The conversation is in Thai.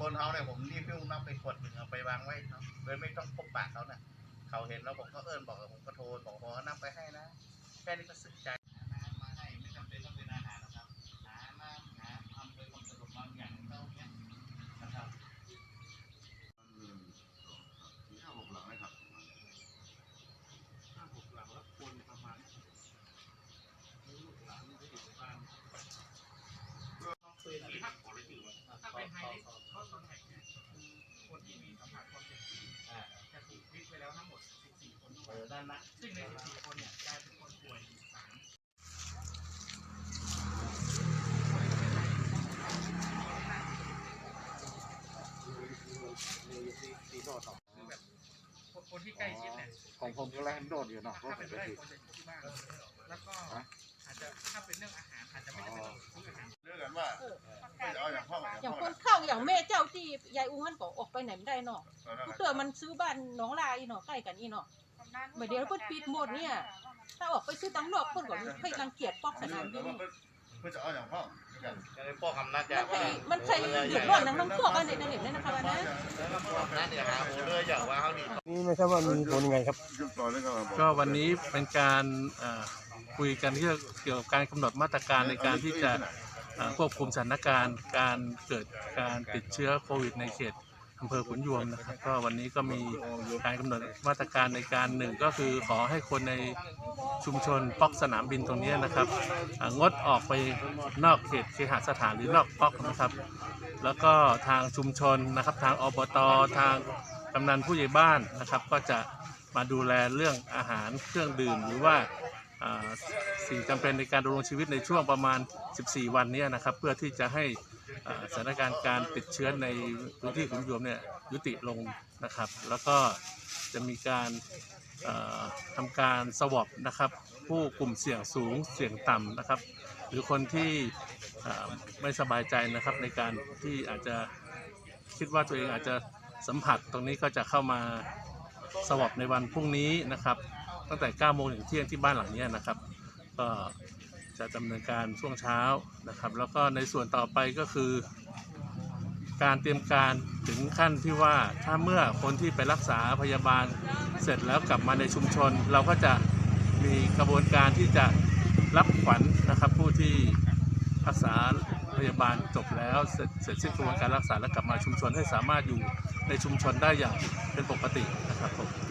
คนเขาเนี่ยผมรีบพิ้วน้ำไปขวดหนึ่งเอาไปวางไว้เนาะโดยไม่ต้องพบปากเขาเนี่ยเขาเห็นแล้วผมก็เอิ้นบอกผมก็โทรบอกพอน้ำไปให้นะแค่นี้ก็สึกใจน้ำมาให้ไม่จำเป็นต้องเป็นอาหารหรอกครับหาน้ำหาทำโดยความสะดวกบางอย่างเท่านี้นะครับ มีห้าหกหลังนะครับ ห้าหกหลังแล้วคนประมาณลูกหลานไม่อยู่บ้านเคยมีทักขอเลยถือว่า ถ้า เป็นไฮริสเขาคอนแทคเนี่ยคือคนที่มีสัมผัสความเสี่ยงสูงอ่าจะถูกลิสต์ไว้แล้วทั้งหมด 14 คนเออด้านนั้นซึ่งใน 14 คนเนี่ยกลายเป็นคนป่วยอยู่สามคือแบบคนคนที่ใกล้ชิดเนี่ย ของผมก็แล่นโดดอยู่เนาะถ้าเป็นไปได้ควรจะอยู่ที่บ้าน แล้วก็อาจจะถ้าเป็น อย่างแม่เจ้าที่ยายอุ้งมันก็ออกไปไหนไม่ได้เนาะเตือมันซื้อบ้านหน้องลายเนาะใกล้กันนี่เนาะเดี๋ยวเพิ่นปิดหมดเนี่ยถ้าออกไปซื้อตังนอกเพิ่นก็ให้รังเกียจปอกสนามบินเพื่อจะเอาอย่างห้องกันจะได้พวกคำนัดมัยานใส่มันใส่เดือดร้อนทั้งทั้งพวกกันในนั่นเองนะคะว่านะแล้วก็พวกคำนัดเนี่ยหาหูเรืออย่างว่าเขาดีนี่ไม่ทราบว่ามีผลยังไงครับยุบต่อเรื่องกันก็วันนี้เป็นการเอ่อคุยกันเรื่องเกี่ยวกับการกำหนดมาตรการในการที่จะเอ่อ ควบคุมสถานการณ์การเกิดการติดเชื้อโควิดในเขตอำเภอขุนยวมนะครับก็วันนี้ก็มีการกำหนดมาตรการในการหนึ่งก็คือขอให้คนในชุมชนป๊อกสนามบินตรงนี้นะครับงดออกไปนอกเขตเคหสถานหรือนอกป๊อกนะครับ แล้วก็ทางชุมชนนะครับ ทางอบตทางกำนันผู้ใหญ่บ้านนะครับ ก็จะมาดูแลเรื่องอาหารเครื่องดื่มหรือว่า สิ่งจำเป็นในการดำรงชีวิตในช่วงประมาณ 14 วันนี้นะครับ เพื่อที่จะให้สถานการณ์การติดเชื้อในพื้นที่ขุนยวมเนี่ยยุติลงนะครับ แล้วก็จะมีการทำการสวอปนะครับ ผู้กลุ่มเสี่ยงสูงเสี่ยงต่ำนะครับ หรือคนที่ไม่สบายใจนะครับในการที่อาจจะคิดว่าตัวเองอาจจะสัมผัสตรงนี้ก็จะเข้ามาสวอปในวันพรุ่งนี้นะครับ ตั้งแต่9โมงถึงเที่ยงที่บ้านหลังนี้นะครับ ก็จะดำเนินการช่วงเช้านะครับ แล้วก็ในส่วนต่อไปก็คือ การเตรียมการถึงขั้นที่ว่าถ้าเมื่อคนที่ไปรักษาพยาบาลเสร็จแล้วกลับมาในชุมชน เราก็จะมีกระบวนการที่จะรับขวัญนะครับ ผู้ที่รักษาพยาบาลจบแล้วเสร็จเสร็จสิ้นกระบวนการรักษาแล้วกลับมาชุมชนให้สามารถอยู่ในชุมชนได้อย่างเป็นปกตินะครับผม